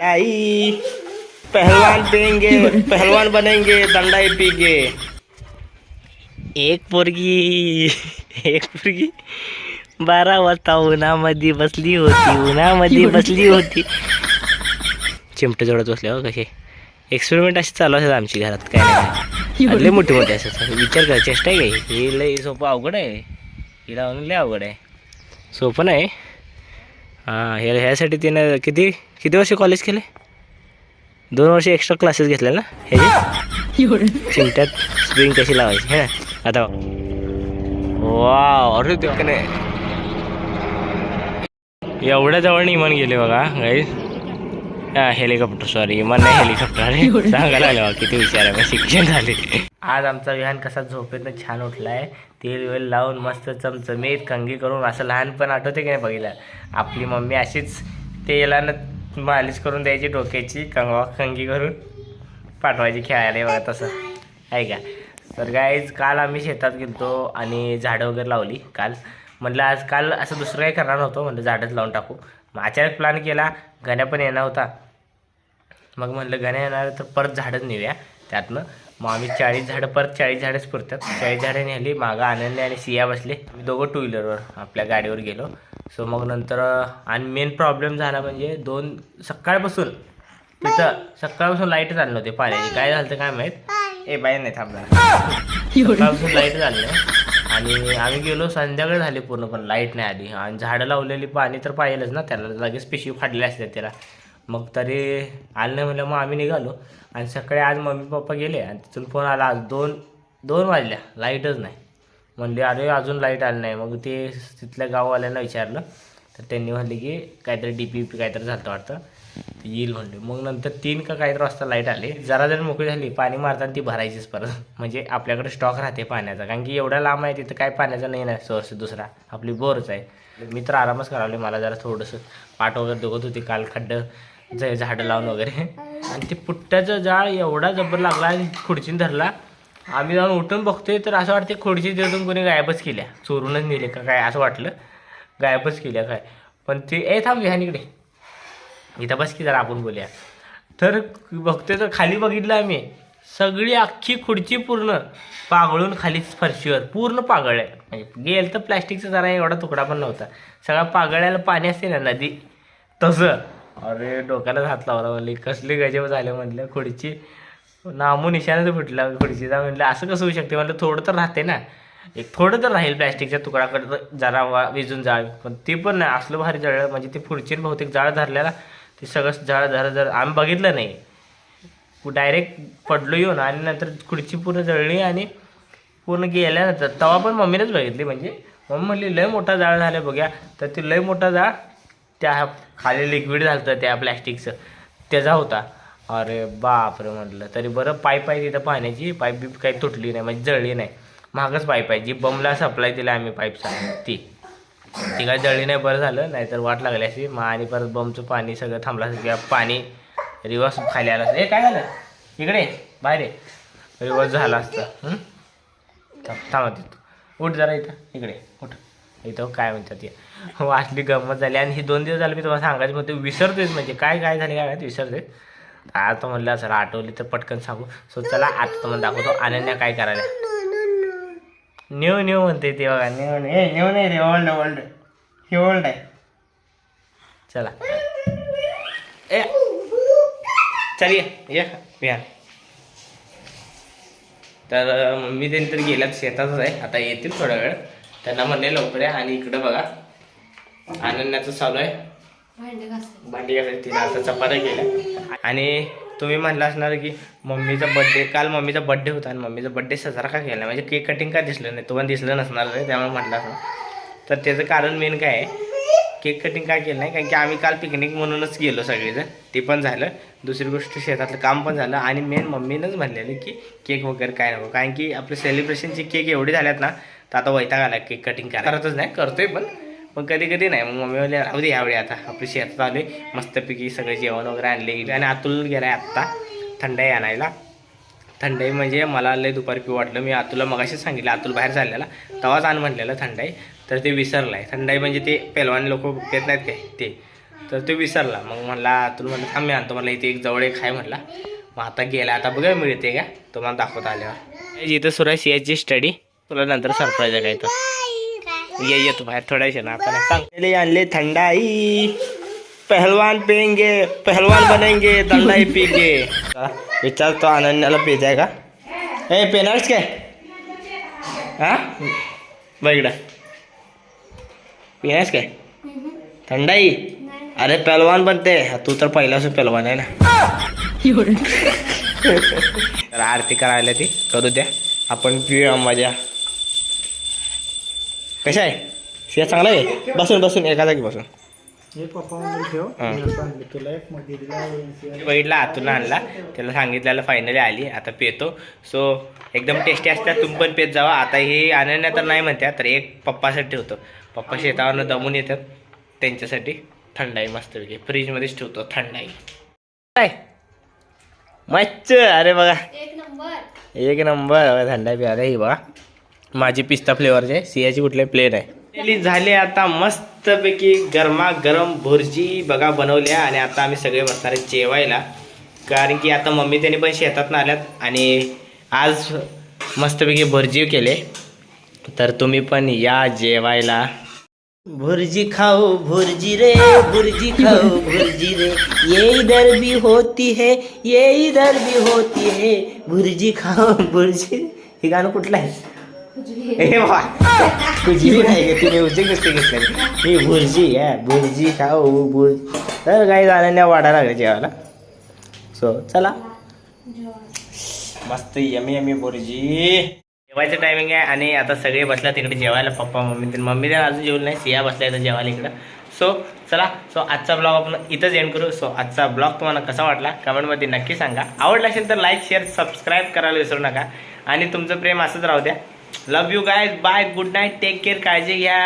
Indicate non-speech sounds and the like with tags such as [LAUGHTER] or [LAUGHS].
नहीं पहलवान पेंगे [LAUGHS] पहलवान बनेंगे दंडाई पी के एक पोरगी एक पोरगी। बारा वाजता उन्हामध्ये बसली होती उन्हामध्ये बसली होती. चिमटे जोडत बसले हो कसे. एक्सपेरिमेंट असे चालू असतात आमची घरात काय नाही. लय मोठे मोठे असतात. विचार करा चेष्टा आहे. हे लय सोपं अवघड आहे. हिला म्हणून लय अवघड आहे. सोपं नाही. हां हे ह्यासाठी तिनं किती किती वर्ष कॉलेज केले? दोन वर्ष एक्स्ट्रा क्लासेस घेतले ना? ह्याचे चिमट्यात स्प्रिंग कशी लावायची हे ना? आता वा अरे ते नाही एवढ्या जवळ इमान गेले बघा गाईज हा हेलिकॉप्टर सॉरी इमान नाही हेलिकॉप्टर अरे. सांगायला आलं किती विचार आहे शिक्षण झाले. आज आमचा विहान कसा झोपेतनं छान उठलाय. तेल वेल लावून मस्त चमचमीत कंगी करून असं लहानपण आठवते की नाही बघितलं? आपली मम्मी अशीच तेलानं मालिश करून द्यायची डोक्याची कंगवा कंगी करून पाठवायची खेळायला बघा तसं. आहे का? तर गाईज काल आम्ही शेतात गेलो आणि झाडं वगैरे लावली काल. म्हटलं आज काल असं दुसरं काही करणार नव्हतं म्हटलं झाडच लावून टाकू. मग अचानक प्लॅन केला गण्या पण येणार होता. मग म्हटलं गण्या येणार तर परत झाडच नेऊया. त्यातनं मग आम्ही चाळीस झाडं परत चाळीस झाडंच पुरतात चाळीस झाडं नेली मागं आनंदी आणि सिया बसले. आम्ही दोघं टू व्हीलरवर आपल्या गाडीवर गेलो. सो मग नंतर आणि मेन प्रॉब्लेम झाला म्हणजे दोन सकाळपासून तिथं सकाळपासून लाईटच आली नव्हती पाण्याची. काय झालं काय माहीत? ए बाई नाही थांबला सकाळपासून लाइट झाली आणि आम्ही गेलो संध्याकाळ झाली पूर्ण पण लाइट नाही आली. आणि झाडं लावलेली पाणी तर पाहिजेलच ना त्याला लगेच पिशवी फाडले असते त्याला. मग तरी आलं नाही म्हणलं मग आम्ही निघालो. आणि सकाळी आज मम्मी पप्पा गेले आणि तिथून फोन आला आज दोन दोन वाजल्या लाईटच नाही. म्हणले अरे अजून लाइट आली नाही. मग ते तिथल्या गाववाल्यांना विचारलं. तर त्यांनी म्हणले की काहीतरी डी पी पी काहीतरी झालं वाटतं. ते येईल म्हणले. मग नंतर तीन का काहीतरी वाजता लाइट आली. जरा जर मोकळी झाली पाणी मारताना ती भरायचीच परत. [LAUGHS] म्हणजे आपल्याकडे स्टॉक राहते पाण्याचा. कारण की एवढ्या लांब आहे तिथं काय पाण्याचा नाही ना सोर्स दुसरा. आपली बोरच आहे. मी तर आरामच करावले. मला जरा थोडंसं पाठ वगैरे दुखत होती. काल खड्डं झाडं लावून वगैरे. आणि ते पुट्ट्याचं जाळ एवढा जबर लागला आणि खुर्चीन धरला. आम्ही जाऊन उठून बघतोय तर असं वाटते खुर्ची तिथून कोणी गायबच केल्या. चोरूनच नेले का काय असं वाटलं. गायबच केल्या काय. पण ते ए थांब विहान इकडे. इथं बस की जरा आपण बोलूया. तर बघतोय तर खाली बघितलं आम्ही. सगळी अख्खी खुर्ची पूर्ण पागळून खाली फरशीवर पूर्ण पागळ आहे. म्हणजे गेल तर प्लॅस्टिकचा जरा एवढा तुकडा पण नव्हता. सगळा पागळ्याला पाणी असते ना नदी. तसं. अरे डोक्याला हात लावला म्हणले. कसली गजब झाले म्हटलं खुर्ची. नामू निशाणच फुटला खुर्चीचा म्हटलं असं कसं होऊ शकते? म्हटलं थोडं तर राहते ना. एक थोडं तर राहील प्लॅस्टिकच्या तुकडाकडं तर जरा वा विजून जाळ. पण ते पण नाही असलं भारी जळलं म्हणजे ते पुढचे बहुतेक जाळ धरलेला ते सगळं जाळ धर धर. आम्ही बघितलं नाही. डायरेक्ट पडलो येऊन आणि नंतर खुर्ची पूर्ण जळली आणि पूर्ण गेल्यानंतर तेव्हा पण मम्मीनेच बघितली. म्हणजे मम्मी म्हणली लय मोठा जाळ झाला बघ्या. तर ते लय मोठा जाळ त्या खाली लिक्विड झालं त्या प्लॅस्टिकचं त्याचा होता. अरे बापरे म्हटलं. तरी बरं पाईप आहे तिथं पाण्याची पाईप बीप काही तुटली नाही म्हणजे जळली नाही. महागच पाईप आहे जी बमला सप्लाय दिला आम्ही पाईपचा ती. ती काय जळली नाही बरं झालं. नाहीतर वाट लागली अशी. मग आणि परत बमचं पाणी सगळं थांबलं असं किंवा पाणी रिवर्स खाली आलं असतं हे काय झालं? इकडे बाहेर रिवर्स झालं असतं. थांब थांबा तिथं. उठ जरा इथं. इकडे उठ. इथं काय म्हणतात ते? [LAUGHS] वाचली गंमत झाली. आणि ही दोन दिवस झाले मी तुम्हाला सांगायचं म्हणते विसरतोय म्हणजे. काय काय झाले काय माहिती विसरते आता म्हणलं सर आठवली तर पटकन सांगू. सो चला आता तुम्हाला दाखवतो अनन्या काय करायला. न्यू न्यू म्हणते ते बघा. New new. ए न्यू नाही रे ओल्ड ओल्ड हे ओल्ड आहे. चला. ए चल ये. या तर मम्मी त्यांनी तर गेल्यात शेतातच आहे. आता येतील थोडा वेळ. त्यांना म्हणले लवकर या आणि इकडं बघा. आनंदाचं चालू आहे. भांडे घासायची तिला आता चपात्या केल्या. आणि तुम्ही म्हणलं असणार की मम्मीचा बड्डे काल मम्मीचा बड्डे होता आणि मम्मीचा बड्डे साजरा का केला म्हणजे केक कटिंग का दिसलं नाही? तुम्हाला दिसलं नसणार आहे त्यामुळे म्हटलं असं तर त्याचं कारण मेन काय आहे? केक कटिंग काय केलं नाही? कारण की आम्ही काल पिकनिक म्हणूनच गेलो सगळेजण. ते पण झालं. दुसरी गोष्ट शेतातलं काम पण झालं आणि मेन मम्मीनंच म्हणलेलं की केक वगैरे काय नको. कारण की आपले सेलिब्रेशनचे केक एवढे झाल्यात ना तर आता वैताग आला केक कटिंग करतच नाही करतोय पण. पण कधी कधी नाही मग मम्मी म्हणले राहू दे यावेळी आता आपली शेतात आले मस्तपैकी सगळे जेवण वगैरे आणले. आणि अतुल गेलाय आत्ता थंडाई आणायला. थंडाई म्हणजे मला लय दुपारी पिऊ वाटलं. मी अतुलला मगाशीच सांगितलं अतुल बाहेर चाललेला. तेव्हाच आण म्हटलेलं थंडाई. तर ते विसरलाय. थंडाई म्हणजे ते पेलवान लोक पेत नाहीत काय? ते. तर तो विसरला. मग म्हणला तुला म्हणलं थांब मी आणतो. मला इथे एक जवळ एक आहे म्हणला मग आता गेला आता बघा मिळते का? तुम्हाला दाखवता आल्यावर. इथं सुरू आहे सीएचची स्टडी तुला नंतर सरप्राईज आहे काय तर ये ये तू बाहेर थोड्या ना आपण सांग. आणले थंडाई. पहलवान पेंगे पहलवान बनेंगे थंडाई पिंगे विचार तो अनन्याला पेज आहे का? ए पेनार्स काय? हा? बघ इकडं. पिण्यास काय? थंडाई. अरे पहलवान बनते. तू तर पहिल्यापासून पहलवान आहे ना. तर आरती करायला ती करू द्या. आपण पिऊया मजा. कशा आहे? शिया चांगला आहे? बसून बसून एका जागी बसून. बघितला आतून आणला. त्याला सांगितलेलं फायनली आली. आता पितो सो एकदम टेस्टी असतात. तुम्ही पण पेत जावा. आता हे अनन्या तर नाही म्हणतात तर एक पप्पासाठी ठेवतो. पप्पा शेतावरनं दमून येतात. त्यांच्यासाठी थंडाई मस्तपैकी फ्रीजमध्येच ठेवतो. थंडाई. काय? मच्छ अरे बघा. एक नंबर. एक नंबर. थंडाई प्या ही बघा. माझी पिस्ता फ्लेवरचे आहे सियाची कुठले प्लेन आहे झाले आता मस्तपैकी गरमा गरम भुर्जी बघा बनवल्या आणि आता आम्ही सगळे बसणार आहे जेवायला. कारण की आता मम्मी त्यांनी पण शेतात आल्यात आणि आज मस्तपैकी भुर्जी केले. तर तुम्ही पण या जेवायला. भुर्जी खाओ भुर्जी रे भुर्जी खाओ भुर्जी रे. ये इधर भी होती है ये इधर भी होती है. भुर्जी खाओ भुर्जी. हे गाणं कुठलं आहे? नाही तिने उजे ही भुर्जी आहे भुर्जी खाओ भुर्जी. तर काही जाण्याने वाढायला लागले जेवायला. सो चला. मस्त यमी यमी भुर्जी. जेवायचं टायमिंग आहे आणि आता सगळे बसल्या तिकडे जेवायला. पप्पा मम्मी ते मम्मी तर अजून जेवलं नाही. सिया बसल्या इथं जेवायला इकडं. सो चला. सो आजचा ब्लॉग आपण इथंच एंड करू. सो आजचा ब्लॉग तुम्हाला कसा वाटला? कमेंटमध्ये नक्की सांगा. आवडला असेल तर लाईक शेअर सबस्क्राईब करायला विसरू नका. आणि तुमचं प्रेम असंच राहू द्या. Love you guys bye good night take care काळजी घ्या